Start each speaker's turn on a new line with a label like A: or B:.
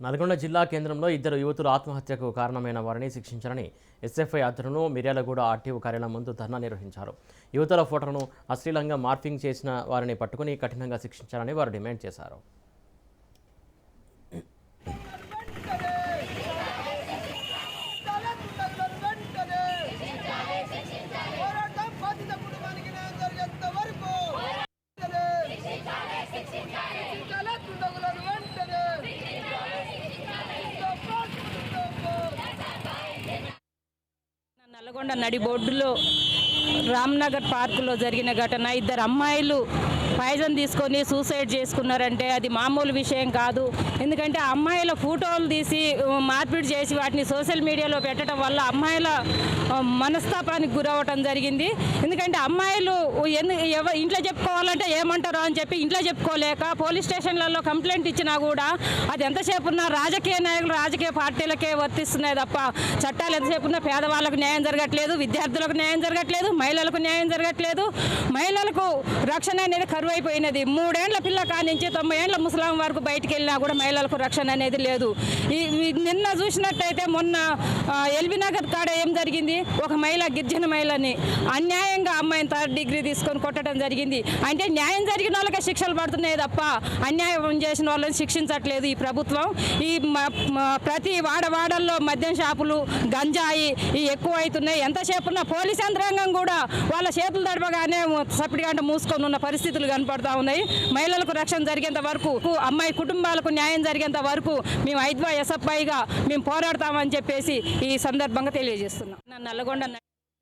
A: నల్గొండ జిల్లా కేంద్రంలో ఇద్దరు యువతులు ఆత్మహత్యకు కారణమైన వారిని శిక్షించాలని ఎస్ఎఫ్ఐ ఆధ్వర్యంలో మిర్యాలగూడ ఆర్టీఓ కార్యాలయం ముందు ధర్నా నిర్వహించారు. యువతుల ఫోటోలను అశ్లీలంగా మార్ఫింగ్ చేసిన వారిని పట్టుకుని కఠినంగా శిక్షించాలని వారు డిమాండ్ చేశారు
B: తలెత్తుతగులను వెంటనే పోరాటం బాధిత కుటుంబానికి న్యాయం జరిగేంత వరకు తలెత్తుతగులను వెంటనే
C: నల్గొండ నడిబోర్డులో రామ్నగర్ పార్కులో జరిగిన ఘటన. ఇద్దరు అమ్మాయిలు పాయిజన్ తీసుకొని సూసైడ్ చేసుకున్నారంటే అది మామూలు విషయం కాదు. ఎందుకంటే అమ్మాయిల ఫోటోలు తీసి మార్పిడి చేసి వాటిని సోషల్ మీడియాలో పెట్టడం వల్ల అమ్మాయిల మనస్తాపానికి గురవటం జరిగింది. ఎందుకంటే అమ్మాయిలు ఇంట్లో చెప్పుకోవాలంటే ఏమంటారో అని చెప్పి ఇంట్లో చెప్పుకోలేక పోలీస్ స్టేషన్లలో కంప్లైంట్ ఇచ్చినా కూడా అది ఎంతసేపు ఉన్నా రాజకీయ నాయకులు రాజకీయ పార్టీలకే వర్తిస్తున్నాయి తప్ప చట్టాలు ఎంతసేపు ఉన్నా పేదవాళ్ళకు న్యాయం జరగట్లేదు విద్యార్థులకు న్యాయం జరగట్లేదు మహిళలకు న్యాయం జరగట్లేదు. మహిళలకు రక్షణ అనేది కరువు అయిపోయినది మూడేళ్ళ పిల్ల కానించి తొంభై ఏళ్ళ ముసలాం వరకు బయటికి వెళ్ళినా కూడా మహిళలకు రక్షణ అనేది లేదు. నిన్న చూసినట్టయితే మొన్న ఎల్బీనగర్ ఎల్బీ నగర్ కాడ ఏం జరిగింది? ఒక మహిళ గిరిజన మహిళని అన్యాయంగా అమ్మాయిని థర్డ్ డిగ్రీ తీసుకొని కొట్టడం జరిగింది. అంటే న్యాయం జరిగిన వాళ్ళకే శిక్షలు పడుతున్నాయి తప్ప అన్యాయం చేసిన వాళ్ళని శిక్షించట్లేదు ఈ ప్రభుత్వం. ఈ మ- ప్రతి వాడవాడల్లో మద్యం షాపులు గంజాయి ఈ ఎక్కువ అవుతున్నాయి ఎంతసేపు ఉన్న పోలీస్ యంత్రాంగం కూడా వాళ్ళ చేతులు తడపగానే సపటిగా మూసుకొని ఉన్న పరిస్థితులు కనపడతా ఉన్నాయి. మహిళలకు రక్షణ జరిగేంత వరకు అమ్మాయి కుటుంబాలకు న్యాయం జరిగేంత వరకు మేము ఐద్వా ఎస్ఎఫ్ఐగా మేము పోరాడతామని చెప్పేసి ఈ సందర్భంగా తెలియజేస్తున్నాం. నల్లగొండ